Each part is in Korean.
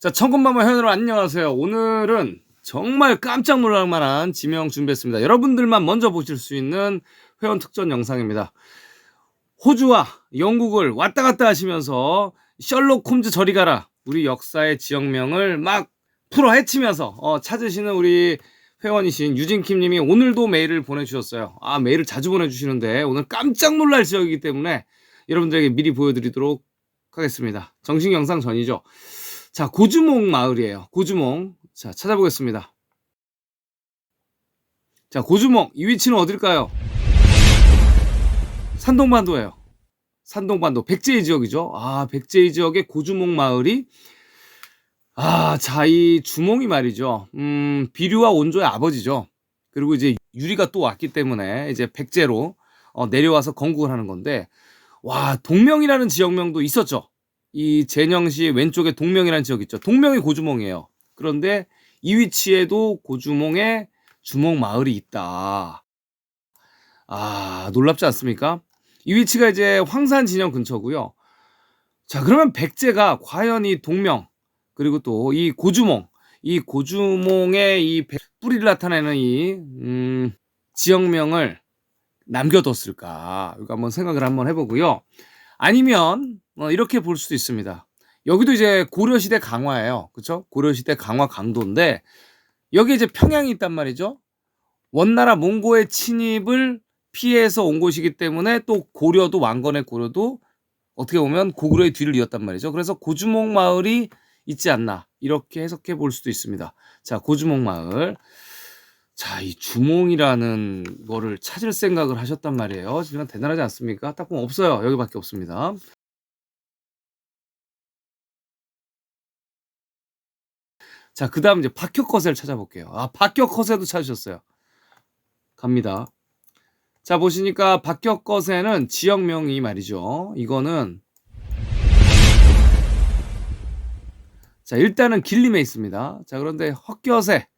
자, 천군만마 여러분 안녕하세요. 오늘은 정말 깜짝 놀랄 만한 지명 준비했습니다. 여러분들만 먼저 보실 수 있는 회원 특전 영상입니다. 호주와 영국을 왔다 갔다 하시면서 셜록 홈즈 저리 가라 우리 역사의 지역명을 막 풀어 헤치면서 어, 찾으시는 우리 회원이신 유진킴 님이 오늘도 메일을 보내주셨어요. 아, 메일을 자주 보내주시는데 오늘 깜짝 놀랄 지역이기 때문에 여러분들에게 미리 보여드리도록 하겠습니다. 정식 영상 전이죠. 자, 고주몽 마을이에요. 고주몽. 자, 찾아보겠습니다. 자, 고주몽. 이 위치는 어딜까요? 산동반도예요. 산동반도. 백제이 지역이죠. 아, 백제이 지역의 고주몽 마을이 아, 자, 이 주몽이 말이죠. 음, 비류와 온조의 아버지죠. 그리고 이제 유리가 또 왔기 때문에 이제 백제로 어, 내려와서 건국을 하는 건데 와, 동명이라는 지역명도 있었죠. 이 제녕시 왼쪽에 동명이라는 지역 있죠. 동명이 고주몽이에요. 그런데 이 위치에도 고주몽에 주몽 마을이 있다. 아, 놀랍지 않습니까? 이 위치가 이제 황산 진영 근처고요. 자, 그러면 백제가 과연 이 동명 그리고 또 이 고주몽, 이 고주몽의 이 백- 뿌리를 나타내는 이 음, 지역명을 남겨뒀을까? 이거 한번 생각을 한번 해보고요. 아니면 어, 이렇게 볼 수도 있습니다. 여기도 이제 고려시대 강화예요. 그쵸? 고려시대 강화 강도인데 여기 이제 평양이 있단 말이죠. 원나라 몽고의 침입을 피해서 온 곳이기 때문에 또 고려도 왕건의 고려도 어떻게 보면 고구려의 뒤를 이었단 말이죠. 그래서 고주몽 마을이 있지 않나 이렇게 해석해 볼 수도 있습니다. 자, 고주몽 마을. 자, 이 주몽이라는 거를 찾을 생각을 하셨단 말이에요. 지금 대단하지 않습니까? 딱 보면 없어요. 여기밖에 없습니다. 자, 그 다음 이제 박혁거세를 찾아볼게요. 아, 박혁거세도 찾으셨어요. 갑니다. 자, 보시니까 박혁거세는 지역명이 말이죠. 이거는 자, 일단은 길림에 있습니다. 자, 그런데 헛겨세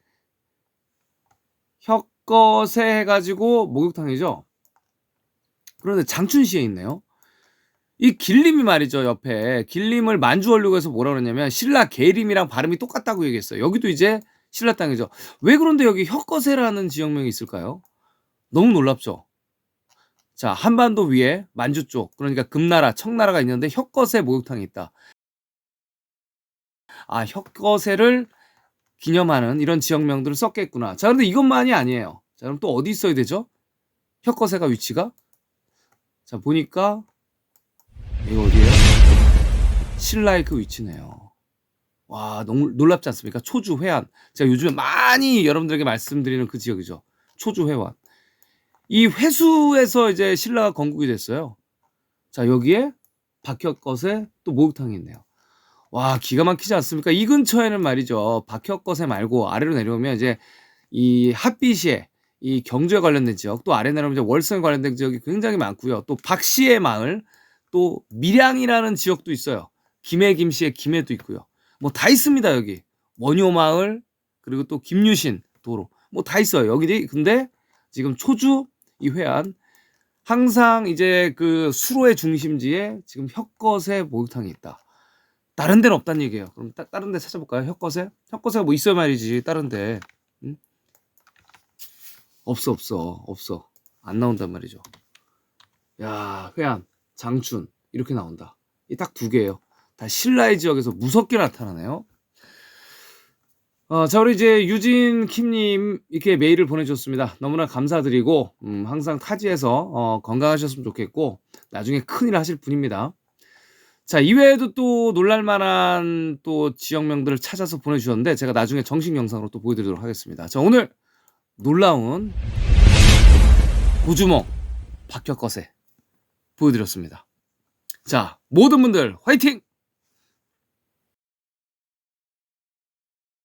혁거세 해가지고 목욕탕이죠. 그런데 장춘시에 있네요. 이 길림이 말이죠 옆에 길림을 만주원륙에서 뭐라 그러냐면 신라 계림이랑 발음이 똑같다고 얘기했어요. 여기도 이제 신라 땅이죠. 왜 그런데 여기 혁거세라는 지역명이 있을까요? 너무 놀랍죠. 자 한반도 위에 만주 쪽 그러니까 금나라 청나라가 있는데 혁거세 목욕탕이 있다. 아 혁거세를 기념하는 이런 지역명들을 썼겠구나. 자, 그런데 이것만이 아니에요. 자, 그럼 또 어디 있어야 되죠? 혁거세가 위치가? 자, 보니까 이거 어디예요? 신라의 그 위치네요. 와, 너무 놀랍지 않습니까? 초주 회안. 제가 요즘에 많이 여러분들에게 말씀드리는 그 지역이죠. 초주 회안. 이 회수에서 이제 신라가 건국이 됐어요. 자, 여기에 박혁것에 또 목욕탕이 있네요. 와, 기가 막히지 않습니까? 이 근처에는 말이죠. 박혁거세 말고 아래로 내려오면 이제 이 핫비시에 이 경주에 관련된 지역, 또 아래 내려오면 월성에 관련된 지역이 굉장히 많고요. 또 박씨의 마을, 또 밀양이라는 지역도 있어요. 김해 김씨의 김해도 있고요. 뭐 다 있습니다, 여기. 원효 마을, 그리고 또 김유신 도로. 뭐 다 있어요. 여기 근데 지금 초주 이 회안 항상 이제 그 수로의 중심지에 지금 혁거세 목욕탕이 있다. 다른 데는 없다는 얘기예요. 그럼 따, 다른 데 찾아볼까요? 혁거세? 혁거세가 뭐 있어야 말이지. 다른 데. 응? 없어 없어 없어. 안 나온단 말이죠. 야 회안, 장춘 이렇게 나온다. 이 딱 두 개예요. 다 신라의 지역에서 무섭게 나타나네요. 어, 자 우리 이제 유진 킴님 이렇게 메일을 보내주셨습니다. 너무나 감사드리고 음, 항상 타지에서 어, 건강하셨으면 좋겠고 나중에 큰일 하실 분입니다. 자, 이외에도 또 놀랄만한 또 지역명들을 찾아서 보내주셨는데 제가 나중에 정식 영상으로 또 보여드리도록 하겠습니다. 자, 오늘 놀라운 고주몽 박혁거세 보여드렸습니다. 자, 모든 분들 화이팅!